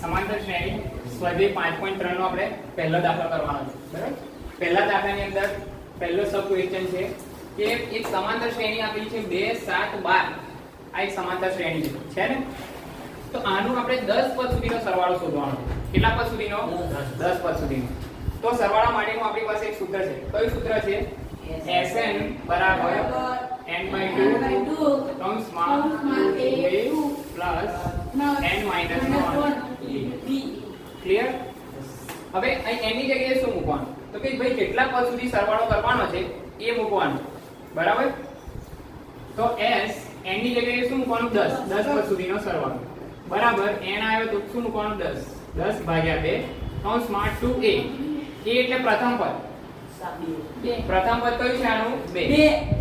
સમાંતર શ્રેણી સ્વધે પાંચ પોઈન્ટ ત્રણ નો આપણે પહેલો દાખલો કરવાનો છે બરાબર? પહેલા દાખલાની અંદર પહેલો સબ ક્વેશ્ચન છે કે એક સમાંતર શ્રેણી આપેલી છે બે સાત બાર. આ એક સમાંતર શ્રેણી છે ને? તો આનું આપણે 10 પદ સુધીનો સરવાળો શોધવાનો છે. કેટલા પદ સુધીનો? દસ પદ સુધીનો. તો સરવાળા માટેનું આપણી પાસે એક સૂત્ર છે. કયું સૂત્ર છે? Sn બરાબર n/2 કૌંસમાં 2 n 1 P ક્લિયર હવે અહીં એની જગ્યાએ શું મૂકવાનું? તો કે ભાઈ કેટલા પદ સુધી સરવાળો કરવાનો છે એ મૂકવાનો. બરાબર? તો s n ની જગ્યાએ શું મૂકવાનું? 10 10 પદ સુધીનો સરવાળો. બરાબર? n આવ્યો તો શું મૂકવાનું? 10 10 ભાગ્યા 2 કૌંસમાં 2a a એટલે પ્રથમ પદ. પ્રથમ પદ કયું છે આનું? 2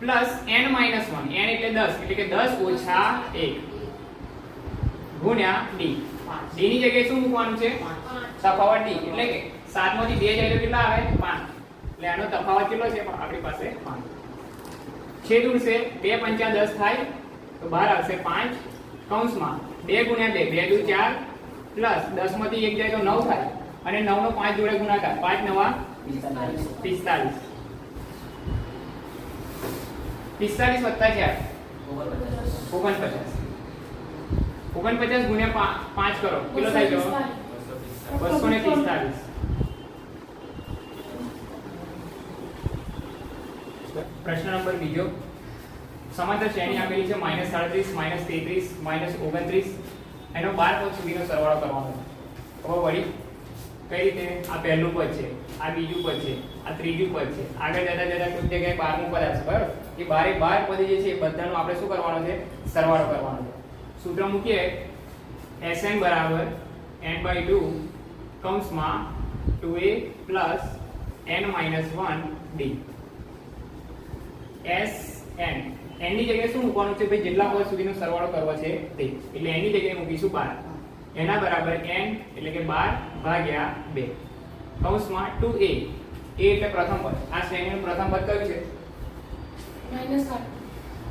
પ્લસ n 1 n એટલે 10 એટલે કે 10 1 ગુણ્યા d d ની જગ્યાએ શું મૂકવાનું છે? તફાવત d એટલે કે 7 માંથી 2 જાય તો કેટલા આવે? 5 એટલે આનો તફાવત કેટલો છે? આપણી પાસે 5 છેદ ઉડશે 2 પંચા 10 થાય તો બહાર આવશે 5 કૌંસમાં 2 ગુણ્યા 2 2 દુ 4 પ્લસ 10 માંથી 1 જાય તો 9 થાય. અને 9 નો 5 જોડે ગુણાકાર. 5 નવા 45 પિસ્તાલીસ. વત્તા ચાર. ઓગણપચાસ. ઓગણપચાસ ગુણ્યા પાંચ કરો. કેટલો થાય જવાબ બસો ને પિસ્તાલીસ. પ્રશ્ન નંબર બીજો. સમાંતર શ્રેણી આપેલી છે માઇનસ સાડત્રીસ, માઇનસ તેત્રીસ, માઇનસ ઓગણત્રીસ. એનો બાર પદ સુધીનો સરવાળો કરવાનો. હવે વળી, કઈ રીતે? આ પહેલું પદ છે, આ બીજું પદ છે, આ ત્રીજું પદ છે. આગળ જતા જતા કોઈ જગ્યાએ બારમું પદ આવશે, બરાબર? એ બારે બાર પદ જે છે એ બધાનો આપણે શું કરવાનો છે? સરવાળો કરવાનો છે. સૂત્ર મૂકીએ. Sn બરાબર n બાય ટુ કૌંસમાં 2a plus N minus one D S N એનની જગ્યાએ શું મૂકવાનું છે? ભાઈ જેટલા પદ સુધીનો સરવાળો કરવો છે તે. એટલે એની જગ્યાએ મૂકીશું બાર. એના બરાબર એન એટલે કે બાર ભાગ્યા બે. કૌંસમાં 2a a. એટલે પ્રથમ પદ. આ શ્રેણીનું પ્રથમ પદ કયું છે?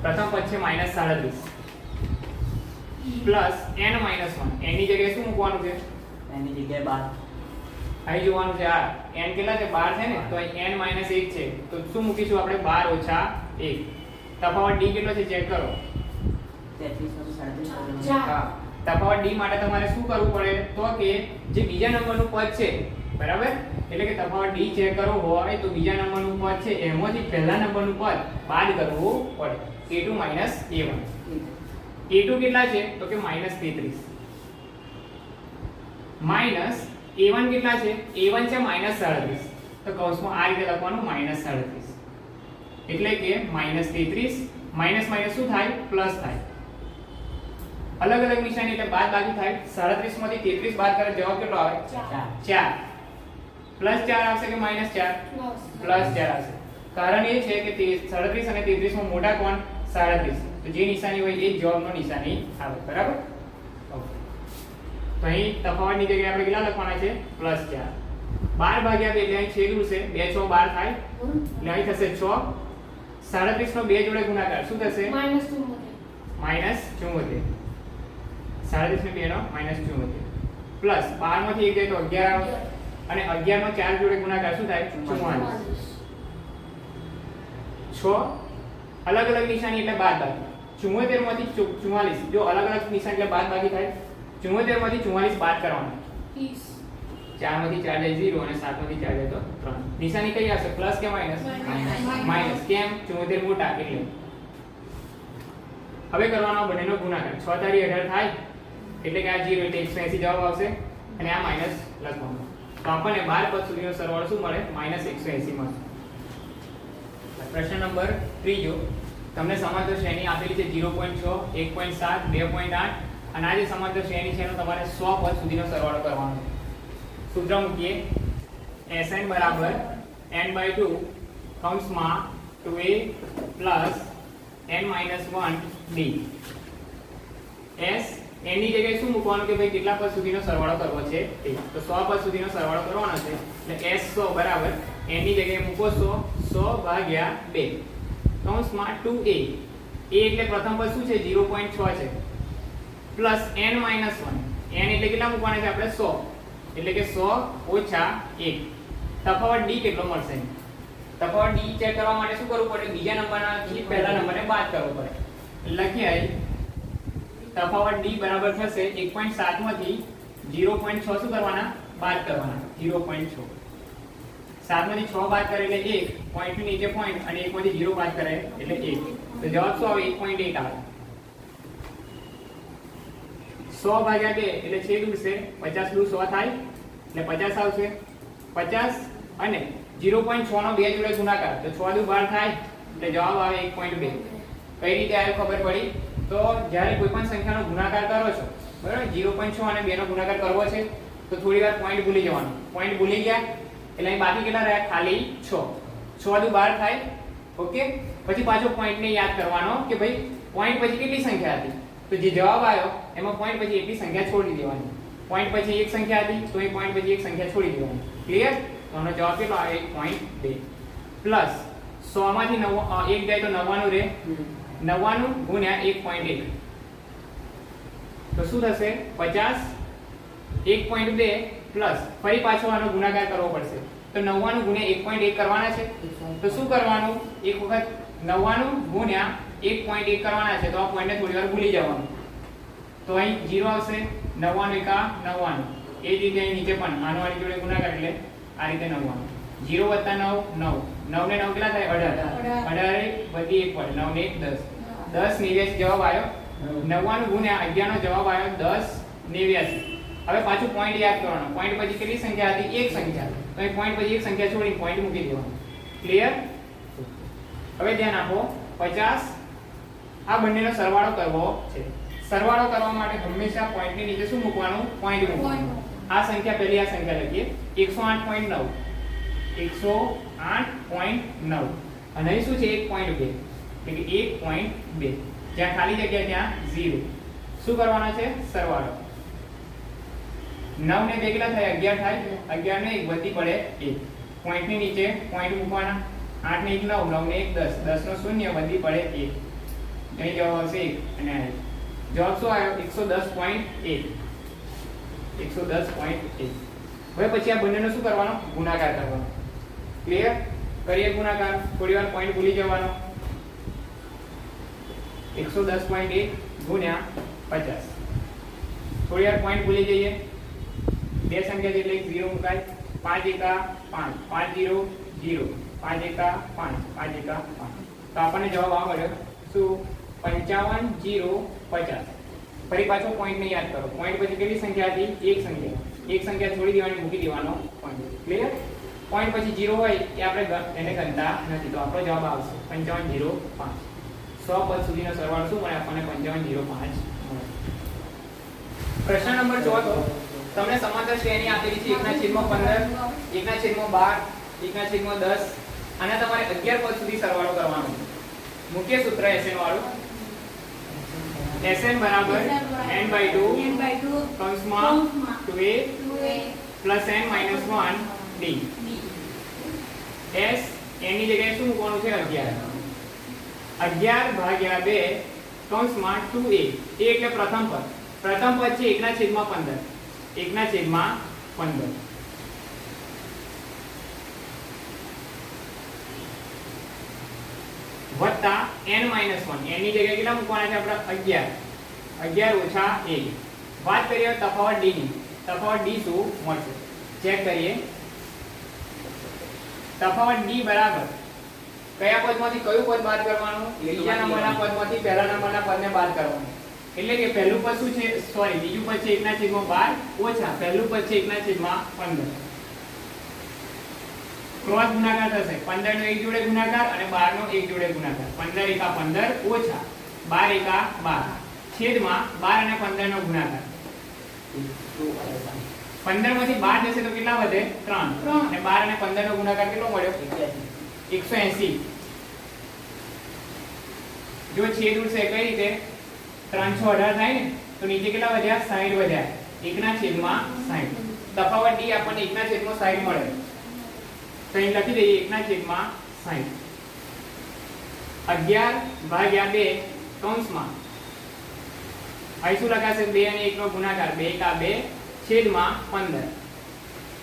પ્રથમ પદ છે માઇનસ સાડત્રીસ. Plus n minus one. n ની જગ્યાએ શું મૂકવાનું છે? એની જગ્યાએ 12 અહીં જોવાનું છે આ n કેટલા છે? 12 છે ને? તો અહીં n માઇનસ 1 છે. તો શું મૂકીશું આપણે? 12 ઓછા 1 તફાવત d કેટલો છે? ચેક કરો. તેત્રીસમાંથી સાડત્રીસ વગર ચાર. હા. તફાવત d માટે તમારે શું કરવું પડે? તો કે જે બીજા નંબરનું પદ છે બરાબર? એટલે કે તફાવત d ચેક કરવો હોય તો બીજા નંબરનું પદ છે. એમાંથી પહેલા નંબરનું પદ બાદ કરવું પડે. a2 માઇનસ a1 a2 કેટલા છે? તો કે માઇનસ તેત્રીસ માઇનસ a1 કેટલા છે? A1 છે માઇનસ સાડત્રીસ તો કૌંસમાં આ રીતે લખવાનું માઇનસ સાડત્રીસ એટલે કે માઇનસ તેત્રીસ માઇનસ માઇનસ શું થાય? પ્લસ થાય. અલગ અલગ નિશાની એટલે બાદ બાકી થાય. સાડત્રીસમાંથી તેત્રીસ બાદ કરે જવાબ કેટલો આવે? ચાર. પ્લસ ચાર આવશે કે માઇનસ ચાર? પ્લસ ચાર આવશે. કારણ એ છે કે તે સાડત્રીસ અને તેત્રીસમાં મોટા કોણ? સાડત્રીસ. તો જે નિશાની હોય એ જોબનો જવાબનો નિશાની આવે બરાબર. તો અહીં તફાવતની જગ્યાએ આપણે કેટલા લખવાના છે? પ્લસ ચાર. બાર ભાગ્યા બે એટલે અહીં છેદ ઉડશે બે છ બાર થાય. એટલે અહીં થશે છ. સાડત્રીસ નો બે જોડે ગુણાકાર શું થશે? માઇનસ ચુમ્મોતેર સાડત્રીસ ને બે નો માઇનસ ચુમ્મોતેર પ્લસ બારમાંથી એક જાય તો અગિયાર આવે. અને અગિયાર નો ચાર જોડે ગુણાકાર શું થાય? ચુમ્માલીસ છ. અલગ અલગ નિશાની એટલે બાર બાકી. ચુમ્મોતેરમાંથી ચુમ્માલીસ જો અલગ અલગ નિશાન એટલે બાદ બાકી થાય. ચુમ્મોતેરમાંથી ચુમ્માલીસ બાદ કરવાના. ચારમાંથી ચાર જાય ઝીરો અને સાતમાંથી ચાર જાય તો ત્રણ. નિશાની કઈ આવશે? પ્લસ કે માઇનસ? માઇનસ. કેમ? ચુમ્મોતેર મોટા એટલે. હવે કરવાનો બંનેનો ગુણાકાર. છ તારી અઢાર થાય. એટલે કે આ જીરો એટલે એકસો એસી જવાબ આવશે. અને આ માઇનસ લખવાનું. તો આપણને બાર પદ સુધીનો સરવાળો શું મળે? માઇનસ એકસો એસી મળશે. પ્રશ્ન નંબર ત્રીજો. તમને સમાંતર શ્રેણી આપેલી છે ઝીરો પોઈન્ટ છ, એક પોઈન્ટ સાત, બે પોઈન્ટ આઠ. અને આ જે સમાંતર શ્રેણી છે એનો તમારે સો પદ સુધીનો સરવાળો કરવાનો છે. સૂત્ર મૂકીએ. એન બરાબર એન બાય ટુ કૌંસમાં 2a plus N minus one D S એની જગ્યાએ શું મૂકવાનું કે ભાઈ કેટલા પદ સુધીનો સરવાળો કરવો છે? તે સો પદ સુધીનો સરવાળો કરવાનો છે. એટલે એસ સો બરાબર એની જગ્યાએ મૂકો સો સો ભાગ્યા 2 કૌંસમાં 2a a. એટલે પ્રથમ પદ શું છે? 0.6 છે પ્લસ n માઇનસ 1 n એટલે કેટલા મૂકવાના છે આપણે? 100 એટલે કે 100 ઓછા 1 તફાવત d કેટલો મળશે? તફાવત d ચેક કરવા માટે શું કરવું પડે? બીજા નંબરનાથી પહેલા નંબરને બાદ કરવો પડે. લખીએ. તફાવત d બરાબર થશે 1.7 માંથી 0.6 શું કરવાના? બાદ કરવાના. 0.6 સાતમાંથી છ બાદ કરે એટલે એક પોઈન્ટ નીચે પોઈન્ટ અને એક માંથી ઝીરો બાદ કરે એટલે એક. તો જવાબ શું આવે? એક પોઈન્ટ એક આવે. સો ભાગ્યા બે એટલે છેદ ઉડશે. પચાસ દુ સો થાય એટલે પચાસ આવશે. પચાસ અને ઝીરો પોઈન્ટ છ નો બે જોડે ગુણાકાર. તો છ દુ બાર થાય એટલે જવાબ આવે એક પોઈન્ટ બે. કઈ રીતે આવ્યું ખબર પડી? તો જ્યારે કોઈ પણ સંખ્યાનો ગુણાકાર કરો છો, બરાબર? ઝીરો પોઈન્ટ છ અને બે નો ગુણાકાર કરવો છે, તો થોડી વાર પોઈન્ટ ભૂલી જવાનું. પોઈન્ટ ભૂલી ગયા એટલે અહીં બાકી કેટલા રહ્યા? ખાલી છ. છ દુ બાર થાય. ઓકે? પછી પાછો પોઈન્ટને યાદ કરવાનો કે ભાઈ, પોઈન્ટ પછી કેટલી સંખ્યા હતી? તો જે જવાબ આવ્યો, એમાં પોઈન્ટ પછી એટલી સંખ્યા છોડી દેવાની. પોઈન્ટ પછી એક સંખ્યા હતી, તો એ પોઈન્ટ પછી એક સંખ્યા છોડી દેવાની. ક્લિયર તો આનો જવાબ કેટલો આવે? એક પોઈન્ટ બે. પ્લસ સોમાંથી નવ એક જાય તો નવ્વાણું રહે. નવ્વાણું ગુણ્યા એક પોઈન્ટ એક. તો શું થશે? પચાસ. એક પોઈન્ટ બે. પ્લસ ફરી પાછો આનો ગુણાકાર કરવો પડશે. તો નવ્વાણું ગુણ્યા એક પોઈન્ટ એક કરવાના છે. તો શું કરવાનું? એક વખત નવ્વાણું ગુણ્યા એક પોઈન્ટ એક કરવાના છે. તો આ પોઈન્ટને થોડી વાર ભૂલી જવાનું. તો અહીં જીરો આવશે. નવ્વાણું એકા નવ્વાણું. એ જ રીતે અહીં નીચે પણ આનો આની જોડે ગુણાકાર એટલે આ રીતે નવ્વાણું. જીરો વત્તા નવ નવ. નવ ને નવ કેટલા થાય? અઢાર. અઢાર. બધી એક પડે. નવ ને એક દસ. દસ નેવ્યાસી જવાબ આવ્યો. નવ્વાણું ગુણ્યા અગિયારનો જવાબ આવ્યો દસ નેવ્યાસી હવે પાછું પોઈન્ટ યાદ કરવાનો. પોઈન્ટ પછી કેટલી સંખ્યા હતી? એક સંખ્યા. તો એ પોઈન્ટ પછી એક સંખ્યા છોડી પોઈન્ટ મૂકી દેવાનો. ક્લિયર હવે ધ્યાન આપો. પચાસ. આ બંનેનો સરવાળો કરવો છે. સરવાળો કરવા માટે હંમેશા પોઈન્ટની નીચે શું મૂકવાનું? પોઈન્ટ મૂકવાનું. આ સંખ્યા પહેલી આ સંખ્યા લખીએ. એકસો આઠ પોઈન્ટ નવ. એકસો આઠ પોઈન્ટ નવ. અને અહીં શું છે? એક પોઈન્ટ બે. એટલે કે એક પોઈન્ટ બે. જ્યાં ખાલી જગ્યા ત્યાં ઝીરો શું કરવાના છે? સરવાળો. નવ ને બે થાય? અગિયાર થાય? અગિયાર ને એક, વધી પડે એક. પોઈન્ટની નીચે પોઈન્ટ મૂકવાના. આઠ ને એક નવ નવ ને એક, દસ. દસ નો શૂન્ય, વધી પડે એક. અહીં જવાબ આવશે એક અને જવાબ શું આવ્યો? એકસો દસ પોઈન્ટ એક. એકસો દસ પોઈન્ટ એક. હવે પછી આ બંનેનો શું કરવાનો? ગુણાકાર કરવાનો. ક્લિયર કરીએ ગુણાકાર. થોડી વાર પોઈન્ટ ભૂલી જવાનો. એકસો દસ પોઈન્ટ એક ગુણ્યા પચાસ. થોડી વાર પોઈન્ટ ભૂલી જઈએ. બે સંખ્યા જેટલે એક ઝીરો મુકાય. પાંચ એકા પાંચ. પાંચ ઝીરો ઝીરો. પાંચ એકા પાંચ. પાંચ એકા પાંચ. તો આપણને જવાબ આ શું? પંચાવન જીરો પચાસ. ફરી પાછો point ને યાદ કરો. પોઈન્ટ પછી કેટલી સંખ્યા હતી? એક સંખ્યા. એક સંખ્યા છોડી દેવાની, મૂકી દેવાનો પોઈન્ટ ક્લિયર પોઈન્ટ પછી જીરો હોય એ આપણે એને ગણતા નથી. તો આપણો જવાબ આવશે પંચાવન જીરો પાંચ. સો પદ સુધીનો સરવાળો શું મળે? આપણને પંચાવન જીરો પાંચ પ્રશ્ન નંબર ચોથો. તમને સમાંતર શ્રેણી આપેલી છે એકના છેદમાં પંદર એકના છેદમાં બાર એકના છેદમાં દસ આના તમારે અગિયાર પદ સુધી સરવાળો કરવાનો છે. મુખ્ય સૂત્ર એસએન વાળું. એસએન બરાબર n by 2 n by 2 કૌંસમાં કૌંસમાં 2a 2a plus n minus 1 d. B s n ની જગ્યાએ શું મૂકવાનું છે? 11 11 ભાગ્યા બે કૌંસમાં ટુ એ એટલે પ્રથમ પદ. પ્રથમ પદ છે એકના છેદમાં 15 એકના છેદમાં 15 વત્તા એન માઇનસ વન એની જગ્યાએ કેટલા મૂકવાના છે આપણે? 11 11 ઓછા એક. વાત કરીએ તફાવત ડી ની. તફાવત ડી શું? મળશે. ચેક કરીએ. તફાવત ડી બરાબર. કયા પદમાંથી કયું પદ બાદ કરવાનું? બીજા નંબરના પદમાંથી પહેલા નંબરના પદને બાદ કરવાનું. એટલે કે પહેલું પદ શું છે? સોરી, બીજું પદ છે 1 ના છેદમાં 12 ઓછા, પહેલું પદ છે 1 ના છેદમાં 15 ક્રોસ ગુણાકાર થશે. 15 નો એક જોડે ગુણાકાર અને 12 નો એક જોડે ગુણાકાર. 15 એકા 15 ઓછા 12 એકા 12 છેદમાં 12 અને 15 નો ગુણાકાર. 15 માંથી 12 જશે તો કેટલા વધે? 3 ત્રણ. અને 12 અને 15 નો ગુણાકાર કેટલો મળ્યો? 180 જો છેદ ઉડશે કઈ રીતે? 318 થાય ને, તો નીચે કેટલા વધ્યા? 60 વધ્યા. એકના છેદમાં 60 તફાવત d આપણને એકના છેદમાં 60 મળે. તો અહીં લખી દઈએ, એકના છેદમાં 60 11 ભાગ્યા 2 કૌંસમાં. બે અને એકનો ગુણાકાર. બે એકા બે છેદમાં પંદર.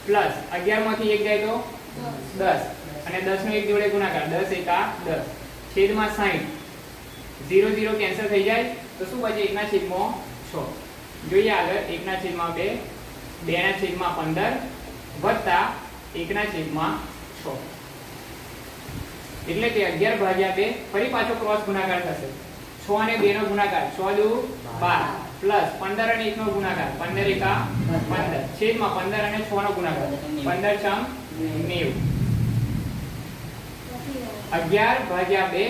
પ્લસ અગિયારમાંથી એક જાય તો દસ. અને દસ નો એક જોડે ગુણાકાર. દસ એકા દસ. છેદમાં સાઈઠ. ઝીરો ઝીરો કેન્સલ થઈ જાય. તો શું બચે એકના છેદમાં છ. જોઈએ આગળ. એકના છેદમાં બે, બેના છેદમાં પંદર વત્તા એકના છેદમાં છ. એટલે કે અગિયાર ભાગ્યા બે, ફરી પાછો ક્રોસ ગુણાકાર થશે. છ અને બે નો ગુણાકાર. છ દુ બાર. પ્લસ પંદર અને એક નો ગુણાકાર. પંદર એકા પંદર. છેદમાં પંદર અને છ નો ગુણાકાર. પંદર છમ નેવું. અગિયાર ભાગ્યા બે,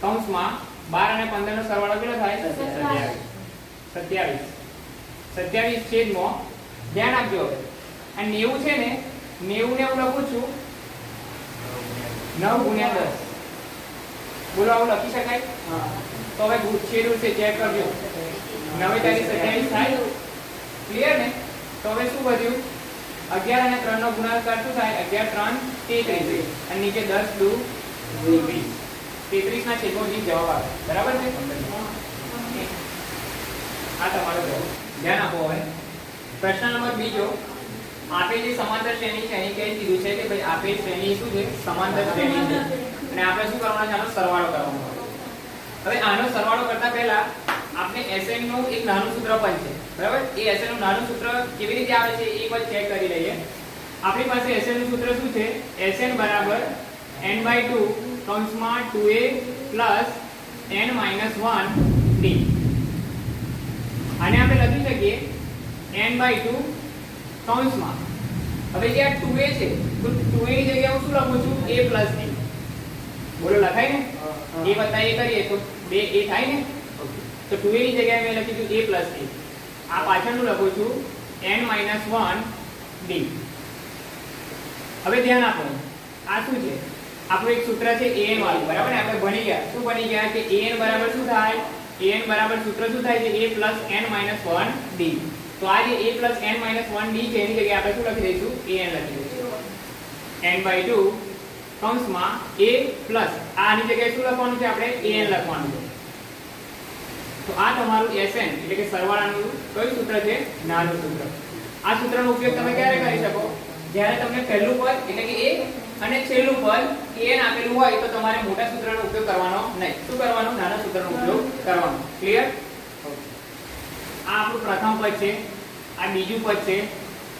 કૌંસમાં બાર અને પંદર નો સરવાળો કેટલો થાય? સત્યાવીસ. સત્યાવીસ. સત્યાવીસ છેદમાં ધ્યાન આપજો અને આ નેવું છે ને નેવું ને હું લખું છું? નવ ગુણ્યા દસ. બોલો આવું લખી શકાય? હા. તો હવે છેદું છે ચેક કરજો. નવે તારીખ સત્યાવીસ થાય. ક્લિયર ને? તો હવે શું વધ્યું? અગિયાર અને ત્રણ નો ગુણાકાર શું થાય? અગિયાર ત્રણ તેત્રીસ. અને નીચે દસ દુ વીસ. તેત્રીસ ના છેદમાં વીસ જવાબ આવે. બરાબર છે? આ તમારો જવાબ. ધ્યાન આપો હવે. પ્રશ્ન નંબર બીજો. આપેલી સમાંતર શ્રેણી છે અહીં કહી દીધું છે કે ભાઈ આપેલ શ્રેણી શું છે? સમાંતર શ્રેણી અને આપણે શું કરવાનું છે? આનો સરવાળો કરવાનો. હવે આનો સરવાળો કરતા પહેલા આપણે એસએનનું એક નાનું સૂત્ર પણ છે. બરાબર? એ એસએનનું નાનું સૂત્ર કેવી રીતે આવે છે? એ પણ ચેક કરી લઈએ. આપણી પાસે એસએનનું સૂત્ર શું છે? એસએન બરાબર n/2 કૌંસમાં 2a n 1 d આને આપણે લખી શકીએ n/2 કૌંસમાં હવે જે આ 2a છે તો 2a ની જગ્યાએ હું શું લખું છું? a d બોલો લખાય ને? એ વત્તા એ કરીએ તો બે એ થાય ને? તો 2a ની જગ્યાએ મેં લખી એ a a આ પાછળનું લખું છું n 1 d હવે ધ્યાન આપો. આ શું છે? આપણું એક સૂત્ર છે an વાળું, બરાબર ને? આપણે ભણી ગયા. શું ભણી ગયા? કે an બરાબર શું થાય? An બરાબર સૂત્ર શું થાય? છે a n 1 d. તો આ જે a n 1 d છે, એની જગ્યાએ આપણે શું લખી દઈશું? An લખી દઈશું. N 2 કૌંસમાં a આની જગ્યાએ શું લખવાનું છે આપણે? An લખવાનું છે. તો આ તમારું Sn એટલે કે સરવાળાનું કયું સૂત્ર છે? નાનું સૂત્ર. આ સૂત્રનો ઉપયોગ તમે ક્યારે કરી શકો? જ્યારે તમને પહેલું પદ, એટલે કે a અને છેલ્લું પદ an આપેલું હોય તો તમારે મોટા સૂત્રનો ઉપયોગ કરવાનો નહીં. શું કરવાનું? નાના સૂત્રનો ઉપયોગ કરવાનો. ક્લિયર આ આપણું પ્રથમ પદ છે, આ બીજું પદ છે,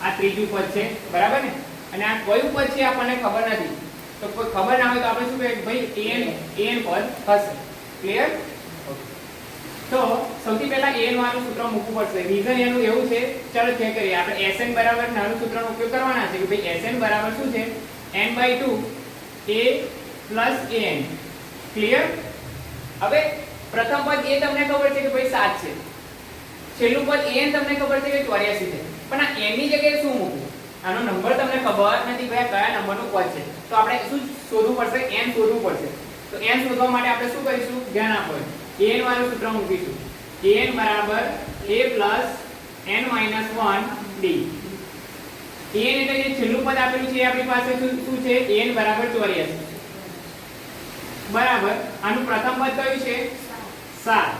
આ ત્રીજું પદ છે, બરાબર ને? અને આ કયું પદ છે આપણને ખબર નથી. તો કોઈ ખબર ના હોય તો આપણે શું કહીએ? ભાઈ an an પદ હશે. ક્લિયર તો સૌથી પહેલા an વાળું સૂત્ર મૂકવું પડશે. રીઝન એનું એવું છે. ચાલો ચેક કરીએ. આપણે sn બરાબર નાનું સૂત્રનો ઉપયોગ કરવાના છે કે ભાઈ sn બરાબર શું છે? N 2 a an ક્લિયર હવે પ્રથમ પદ એ તમને ખબર છે કે ભાઈ 7 છે. છેલ્લું પદ an તમને ખબર છે કે 84 છે. પણ આ n ની જગ્યાએ શું મૂકવું? આનો નંબર તમને ખબર નથી ભાઈ કયા નંબરનું પદ છે. તો આપણે શું શોધવું પડશે? N શોધવું પડશે. તો n શોધવા માટે આપણે શું કરીશું? ધ્યાન આપો an વાળું સૂત્ર મૂકીશું. An બરાબર a n 1 d. an રીતે જે છેલ્લું પદ આપેલું છે એ આપણી પાસે શું છે? N બરાબર 84 બરાબર. આનું પ્રથમ પદ કયું છે? 7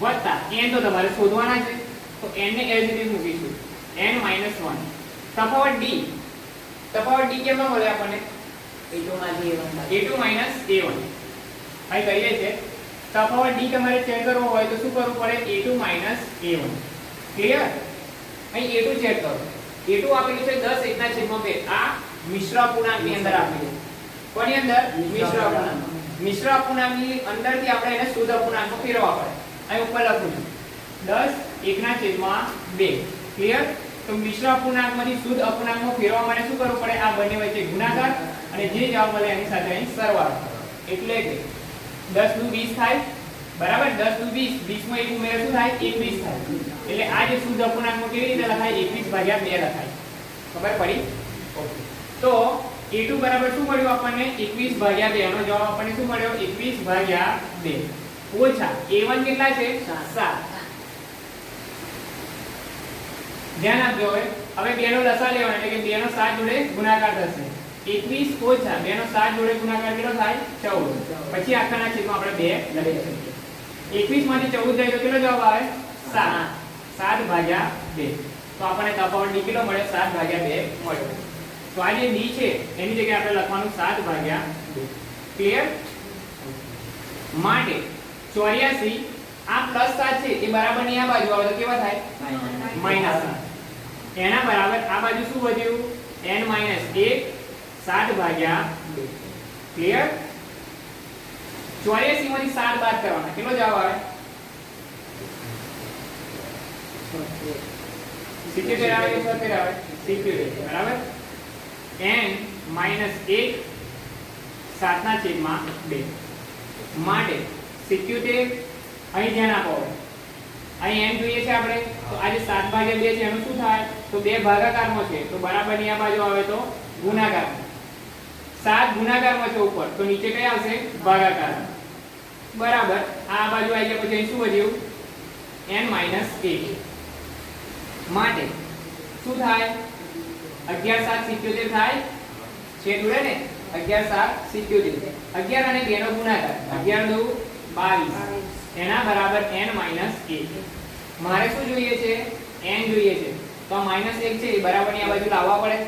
વત્તા. N તો તમારે શોધવાના છે. તો n ને એજ રીતે મૂકીશું. N 1 તફાવત d. તફાવત d કેમ મળે આપણને? A2 માંથી A1 બાદ. a2 a1 અહીં કરીએ છે. તફાવત d તમારે ચેક કરવો હોય તો શું કરવું પડે? A2 a1 ક્લિયર અહીં a2 ચેક કરો. A2 આપેલું છે 10 એકના છેદમાં 2 આ મિશ્ર અપૂર્ણાંકની અંદર આપેલું. કોની અંદર? મિશ્ર અપૂર્ણાંક મિશ્ર અપૂર્ણાંકની અંદરથી આપણે એને શુદ્ધ અપૂર્ણાંકમાં ફેરવવા પડે. અહીં ઉપર લખું છું. 10 એકના છેદમાં 2 ક્લિયર તો મિશ્ર અપૂર્ણાંકમાંથી શુદ્ધ અપૂર્ણાંકમાં ફેરવવા માટે શું કરવું પડે? આ બંને વચ્ચે ગુણાકાર અને જે જવાબ મળે એની સાથે અહીં સરવાળો એટલે કે 10 નું 20 થાય બરાબર? 10 નું 20 20 માં એક ઉમેરે શું થાય? 21 થાય. એટલે આ જે શુદ્ધ અપૂર્ણાંકમાં કેવી રીતે લખાય 21 ભાગ્યા 2 લખાય. ખબર પડી? ઓકે. તો a2 બરાબર શું મળ્યું આપણને? 21 ભાગ્યા 2 નો જવાબ આપણને શું મળ્યો? 21 ભાગ્યા 2 ઓછા. a1 કેટલા છે? 7 ધ્યાન આપજો હવે. હવે બે નો લસા લેવાનો. એટલે કે બે નો 7 જોડે ગુણાકાર થશે. 21 ઓછા. બે નો 7 જોડે ગુણાકાર કેટલો થાય? 14 પછી આખાના છેદમાં આપણે 2 લખી શકીએ. એકવીસમાંથી ચૌદ જાય તો કેટલો જવાબ આવે? સાત. સાત ભાગ્યા બે. તો આપણને તફાવત ડી મળે સાત ભાગ્યા બે મળે તો આ જે ડી છે એની જગ્યાએ આપણે લખવાનું સાત ભાગ્યા બે. ક્લિયર માટે ચોર્યાસી આ પ્લસ સાત છે એ બરાબરની આ બાજુ આવે તો કેવા થાય? માઇનસ સાત એના બરાબર આ બાજુ શું વધ્યું? એન માઇનસ એક સાત ભાગ્યા બે. ક્લિયર ચોર્યાસી માંથી સાત બાદ કરવાના. કેટલો જવાબ આવે? સિત્યોતેર આવે કે આવે? સિત્યોતેર. બરાબર? એન માઇનસ એક સાતના છેદમાં બે. માટે સિત્યોતેર અહીં ધ્યાન આપો. અહીં એમ જોઈએ છે આપણે? તો આજે સાત ભાગ્યા બે છે, એનું શું થાય? તો બે ભાગાકારમાં છે. તો બરાબરની આ બાજુ આવે તો ગુણાકાર. સાત ગુણાકારમાં છે ઉપર. તો નીચે કઈ આવશે? ભાગાકાર. બરાબર. આ બાજુ આવી ગયા પછી શું વધ્યું? N માઇનસ એક માટે શું થાય? અગિયાર સાત સિત્યોતેર થાય. છે જોડે ને? અગિયાર સાત સિત્યોતેર. અગિયાર અને બે નો ગુણાકાર. અગિયાર દુ બાવીસ. એના બરાબર n માઇનસ એક મારે શું જોઈએ છે? N જોઈએ છે. તો આ માઇનસ એક છે એ બરાબરની આ બાજુ લાવવા પડે.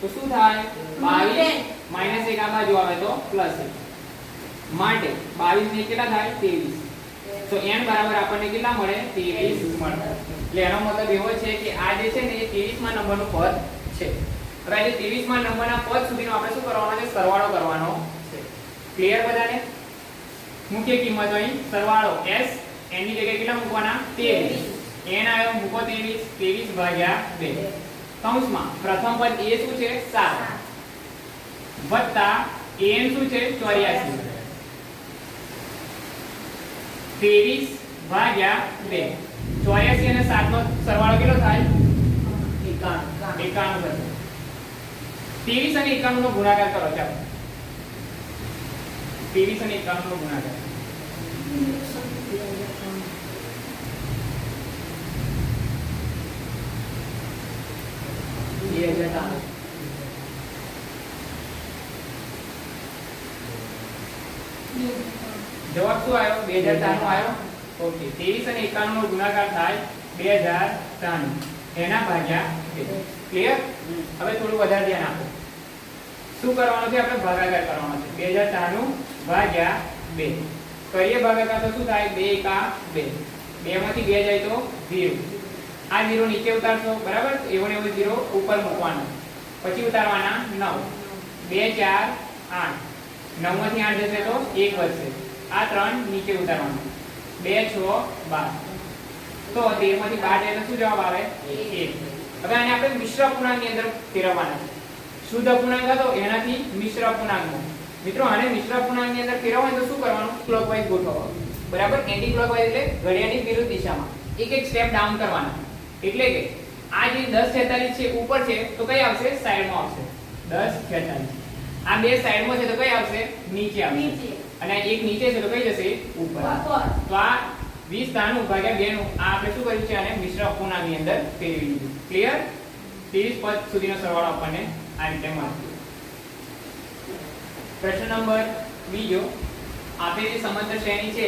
તો શું થાય? બાવીસ. માઇનસ એક આ બાજુ આવે તો પ્લસ એક. માટે બાવીસ ને કેટલા થાય? ત્રેવીસ. તો n બરાબર આપણને કેટલા મળે? 23 મળે. એટલે એનો મતલબ એવો છે કે આ જે છે ને એ 23 માં નંબરનું પદ છે. હવે આ જે 23 માં નંબરના પદ સુધીનો આપણે શું કરવાનો છે? સરવાળો કરવાનો છે. ક્લિયર બધાને? મુખ્ય કિંમત અહીં. સરવાળો s, n ની જગ્યાએ કેટલા મૂકવાના? 23 n આવ્યો, મૂકો 23 23 ભાગ્યા 2 કૌંસમાં પ્રથમ પદ a શું છે? 7 વત્તા an શું છે? 84 ત્રેવીસ ભાગ્યા બે. ચોર્યાસી અને સાત નો સરવાળો કેટલો થાય? એકાણું. થશે ત્રેવીસ અને એકાણું નો ગુણાકાર કરો ચાલો. ત્રેવીસ અને એકાણું નો ગુણાકાર. બે હજાર ત્રણ. જવાબ શું આવ્યો? બે હજાર ત્રાણું આવ્યો? ઓકે. ત્રેવીસ અને એકાણું નો ગુણાકાર થાય બે હજાર ત્રાણું એના ભાગ્યા ક્લિયર હવે થોડું વધારે ધ્યાન આપો. શું કરવાનું છે? આપણે ભાગાકાર કરવાનો છે. બે હજાર ત્રાણું ભાગ્યા બે. કરીએ ભાગાકાર તો શું થાય? બે એકા બે. બે માંથી બે જાય તો ઝીરો. આ ઝીરો નીચે ઉતારશો, બરાબર? એવો ને એવો ઝીરો ઉપર મૂકવાનો. પછી ઉતારવાના નવ. બે ચાર આઠ. નવમાંથી આઠ જશે તો એક વધશે. આ ત્રણ નીચે ઉતારવાનું. બે છ બાર. તો તેરમાંથી બાર તો શું જવાબ આવે? એક. હવે આને આપણે મિશ્ર અપૂર્ણાંકની અંદર ફેરવવાના છે. શુદ્ધ પૂર્ણાંક હતો એનાથી મિશ્ર અપૂર્ણાંકમાં મિત્રો આને મિશ્ર અપૂર્ણાંકની અંદર ફેરવવાનું તો શું કરવાનું? ક્લોકવાઇઝ ગોઠવવા બરાબર? એન્ટી ક્લોકવાઇઝ એટલે ઘડિયાળની વિરુદ્ધ દિશામાં. એક એક સ્ટેપ ડાઉન કરવાના. એટલે કે આ જે 10 46 છે ઉપર છે તો કઈ આવશે? સાઈડમાં આવશે. 10 46 આ બે સાઈડમાં છે તો કઈ આવશે? નીચે આવશે. નીચે. અને એક નીચે છે તો કઈ જશે? ઉપર. તો આ 20 તાણું ભાગ્યા 2 નું આ આપણે શું કર્યું છે? આને મિશ્ર અપૂર્ણાંકની અંદર ફેરવી દીધું. ક્લિયર 30 પદ સુધીનો સરવાળો આપણને આ રીતે મળશે પ્રશ્ન નંબર બીજો. આપેલી સમાંતર શ્રેણી છે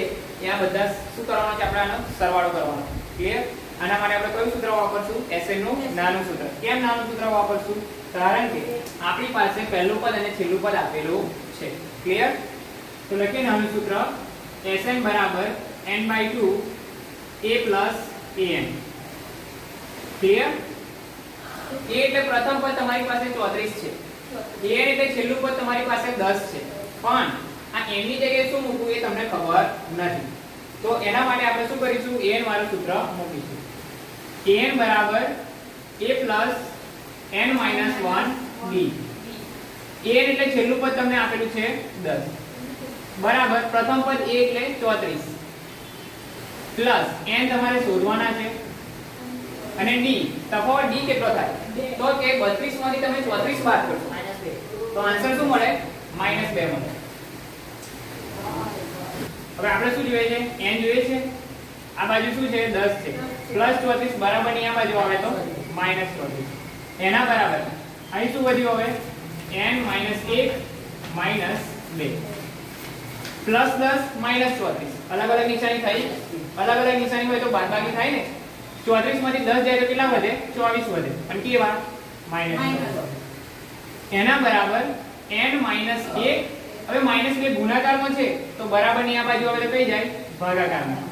આ બધા શું કરવાનો છે? આપણે આનો સરવાળો કરવાનો. ક્લિયર આના માટે આપણે કયું સૂત્ર વાપરશું? એસએ નું નાનું સૂત્ર. કેમ નાનું સૂત્ર વાપરશું? કારણ કે આપણી પાસે પહેલું પદ અને છેલ્લું પદ આપેલું છે. ક્લિયર તો લખીએ નાનું સૂત્ર Sn બરાબર n by 2 a plus N clear A એટલે પ્રથમ પદ તમારી પાસે 34 છે. An એટલે છેલ્લું પદ તમારી પાસે દસ છે. પણ આ n ની જગ્યાએ શું મૂકવું એ તમને ખબર નથી. તો એના માટે આપણે શું કરીશું? એન વાળું સૂત્ર મૂકીશું. એન બરાબર a n 1 b. An એટલે છેલ્લું પદ તમને આપેલું છે 10 બરાબર પ્રથમ પદ a એટલે 34 પ્લસ n તમારે શોધવાના છે. અને d તફાવત d કેટલો થાય? તો કે 32 માંથી તમે 34 બાદ કરશો. -2 તો આન્સર શું મળે? -2 મળે. હવે આપણે શું જોઈએ છે? N જોઈએ છે. આ બાજુ શું છે? 10 છે. પ્લસ 34 બરાબરની આ બાજુ આવે તો માઇનસ 34 એના બરાબર. અહીં શું વધ્યું હવે? N 1 2 પ્લસ દસ માઇનસ ચોત્રીસ. અલગ અલગ નિશાની થઈ. અલગ અલગ નિશાની હોય તો બાદબાકી થાય ને. 34 માંથી દસ જાય તો કેટલા વધે? 24 વધે. પણ કેવા? માઇનસ એના બરાબર એન માઇનસ એક હવે માઇનસ બે ગુણાકારમાં છે તો બરાબરની આ બાજુ હવે તો કઈ જાય? ભાગાકારમાં.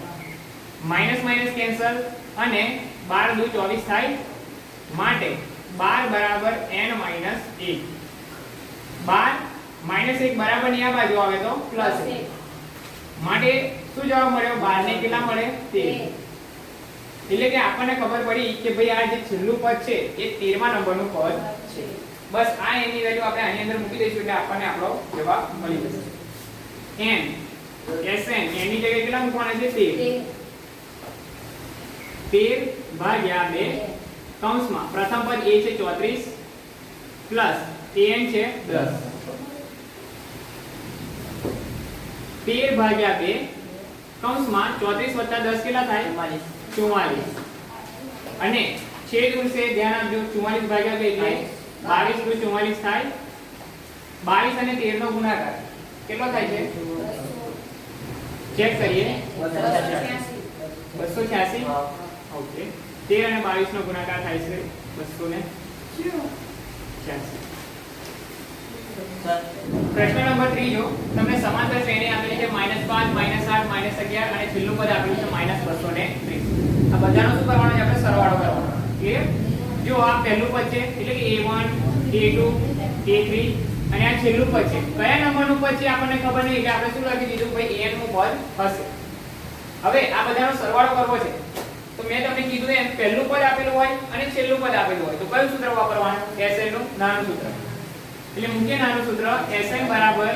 માઇનસ માઇનસ કેન્સલ અને બાર દુ 24 થાય. માટે બાર બરાબર n 1 12 માઇનસ એક બરાબરની આ બાજુ આવે તો પ્લસ એક. માટે શું જવાબ મળ્યો? બાર ને કેટલા મળે? 13 એટલે કે આપણને ખબર પડી કે ભાઈ આ જે છેલ્લું પદ છે એ 13મા નંબરનું પદ છે. બસ આ એની વેલ્યુ આપણે આની અંદર મૂકી દઈશું એટલે આપણને આપણો જવાબ મળી જશે. એન n એની જગ્યાએ કેટલા મૂકવાના છે? તેર. તેર. ભાગ્યા બે કૌંસમાં પ્રથમ પદ એ છે 34 પ્લસ એન છે 10 13 ભાગ્યા બે કૌંસમાં 34 વત્તા દસ કેટલા થાય? 44 અને છેદ ઉડશે ધ્યાન આપજો 44 ભાગ્યા બે એટલે 22 દુ 44 થાય. 22 અને તેર નો ગુણાકાર. કેટલો થાય છે? ચેક કરીએ. 286 ઓકે. તેર અને 22 નો ગુણાકાર થાય છે 286 પ્રશ્ન નંબર ત્રીજો, તમને સમાંતર શ્રેણી આપેલી છે -5 -8 -11 અને છેલ્લું પદ આપેલું છે -230 આ બધાનો શું કરવાનો છે? આપણે સરવાળો કરવાનો. ક્લિયર જો આ પહેલું પદ છે, એટલે કે a1 a2 a3 અને આ છેલ્લું પદ છે. કયા નંબરનું પદ છે આપણને ખબર નહીં, એટલે આપણે શું લખી દીધું? ભાઈ an નું પદ હશે. હવે આ બધાનો સરવાળો કરવો છે. તો મેં તમને કીધું એમ, પહેલું પદ આપેલું હોય અને છેલ્લું પદ આપેલું હોય. તો કયું સૂત્ર વાપરવાનું? SN નું નાનું સૂત્ર. એટલે મુખ્ય નાનું સૂત્ર Sn બરાબર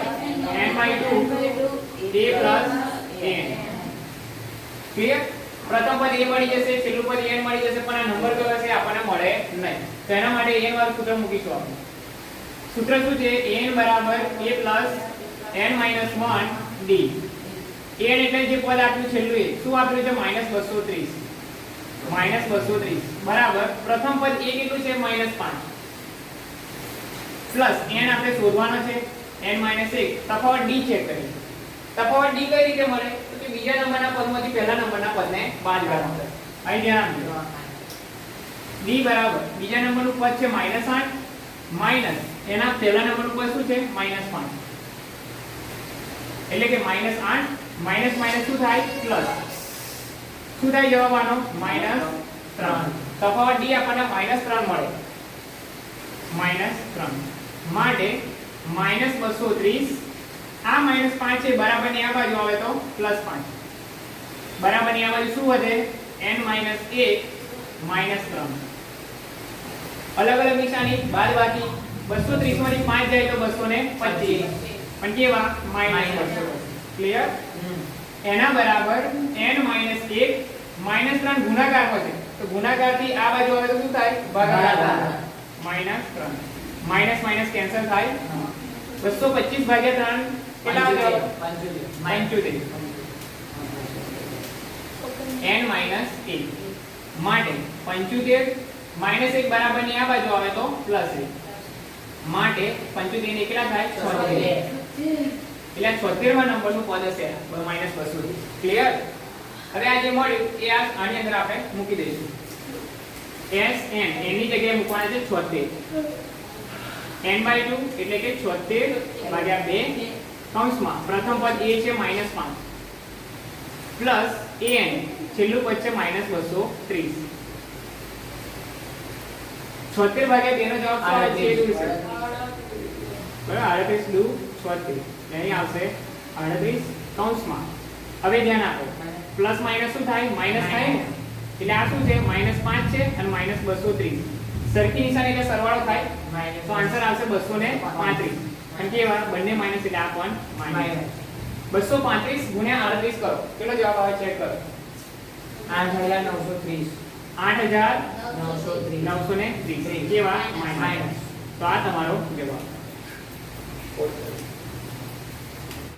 n/2 a n. ક્લિયર પ્રથમ પદ a મળી જશે, છેલ્લું પદ n મળી જશે, પણ આ નંબર કયો છે આપણને મળે નહીં. તો એના માટે n વાળું સૂત્ર મૂકીશું આપણે. સૂત્ર શું છે? N બરાબર a n 1 d. N એટલે જે પદ આપ્યું છેલ્લું એ, શું આપ્યું છે? -230 230 બરાબર. પ્રથમ પદ a કેટલું છે? -5 પ્લસ n આપણે શોધવાનો છે n 1 તફાવત d ચેક કરીએ તફાવત d કઈ રીતે મળે? તો કે બીજા નંબરના પદમાંથી પહેલા નંબરના પદને બાદ કરવાનો અહીં ધ્યાન આપજો. d બરાબર. બીજા નંબરનું પદ છે -8 માઇનસ એના પહેલા નંબરનું પદ શું છે? -5 એટલે કે -8 માઇનસ માઇનસ શું થાય? પ્લસ. શું થાય જવાબ આનો? -3 તફાવત d આપણને -3 મળે. -3 માટે -230 આ માઇનસ પાંચ છે બરાબરની આ બાજુ આવે તો +5 બરાબરની આ બાજુ શું વધે? એન માઇનસ એક માઇનસ ત્રણ. અલગ અલગ નિશાની બાદબાકી 230 માંથી પાંચ જાય તો 225 પણ કેવા? -200 ક્લિયર એના બરાબર એન માઇનસ n 1 -3 ગુણાકારમાં છે. તો ગુણાકારથી આ બાજુ આવે તો શું થાય? બરાબર માઇનસ ત્રણ. માઇનસ માઇનસ કેન્સલ થાય. બસો પચીસ ભાગ્યા 3 કેટલા આવે? પંચોતેર. n માઇનસ એક માટે પંચોતેર માઇનસ એક બરાબરની આ બાજુ આવે તો પ્લસ એક. માટે પંચોતેર ને કેટલા થાય? છોતેર. એટલે છોતેરમાં નંબરનું પદ હશે. માઇનસ બસો. ક્લિયર હવે આ જે મળ્યું એ આ આની અંદર આપણે મૂકી દઈશું. S n એની જગ્યાએ મૂકવાના છે 76 n બાય 2 એટલે કે 76 ભાગ્યા 2 કૌંસમાં પ્રથમ પદ a છે -5 પ્લસ an છેલ્લું પદ છે -230 76 ભાગ્યા 2 નો જવાબ બરાબર 38 દુ 76 અહીં આવશે 38 કૌંસમાં હવે ધ્યાન આપો. પ્લસ માઇનસ શું થાય? માઇનસ થાય એટલે આ શું છે? માઇનસ પાંચ છે અને -230 સરખી નિશાની એટલે સરવાળો થાય? તો આન્સર આવશે 235 કારણ કે બંને માઇનસ એટલે આ પણ માઇનસ 235 ગુણ્યા 38 કરો. કેટલો જવાબ આવે ચેક કરો? આઠ હજાર નવસો ત્રીસ. 8930 નવસો ત્રીસ. કેવા? માઇનસ તો આ તમારો જવાબ.